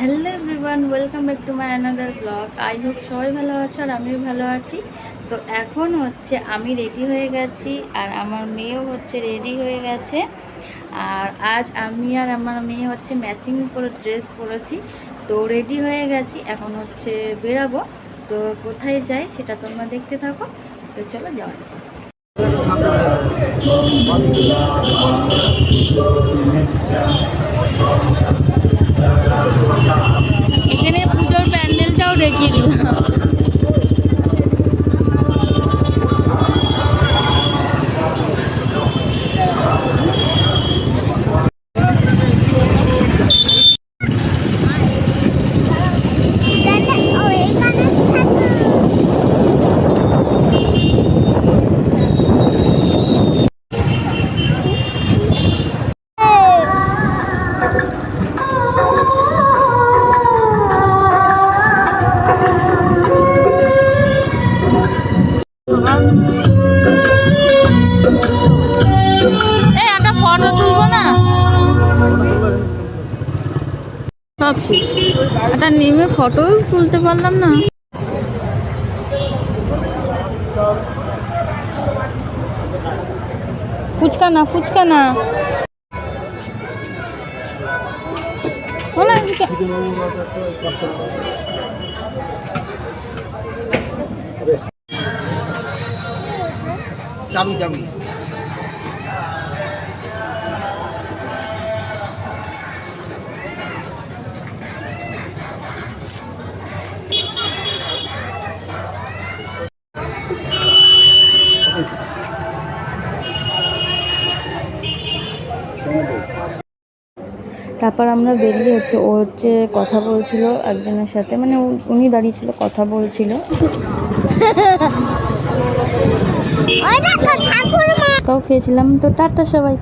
Hello everyone welcome back to my another blog I hope সবাই ভালো আছো আর আমিও ভালো আছি। তো এখন হচ্ছে আমি রেডি হয়ে গেছি আর আমার মেয়েও হচ্ছে রেডি হয়ে গেছে। আর আজ আমি আর আমার মেয়ে হচ্ছে ম্যাচিং করে ড্রেস পরেছি। তো রেডি হয়ে গেছি, এখন হচ্ছে বেরাবো। তো কোথায় যাই সেটা তোমরা দেখতে থাকো। তো চলো যাওয়া এখানে প্যান্ডেলটাও দেখিয়ে দিলাম ফটো তুলবো না? সব একটা নেমে ফটো তুলতে পারলাম না। ফুচকা না ফুচকা না। চাবি চাবি। তারপর আমরা বেরিয়ে হচ্ছে ও হচ্ছে কথা বলছিল একজনের সাথে মানে উনি দাঁড়িয়ে ছিল কথা বলছিল। তাও খেয়েছিলাম তো টাটা সবাইকে।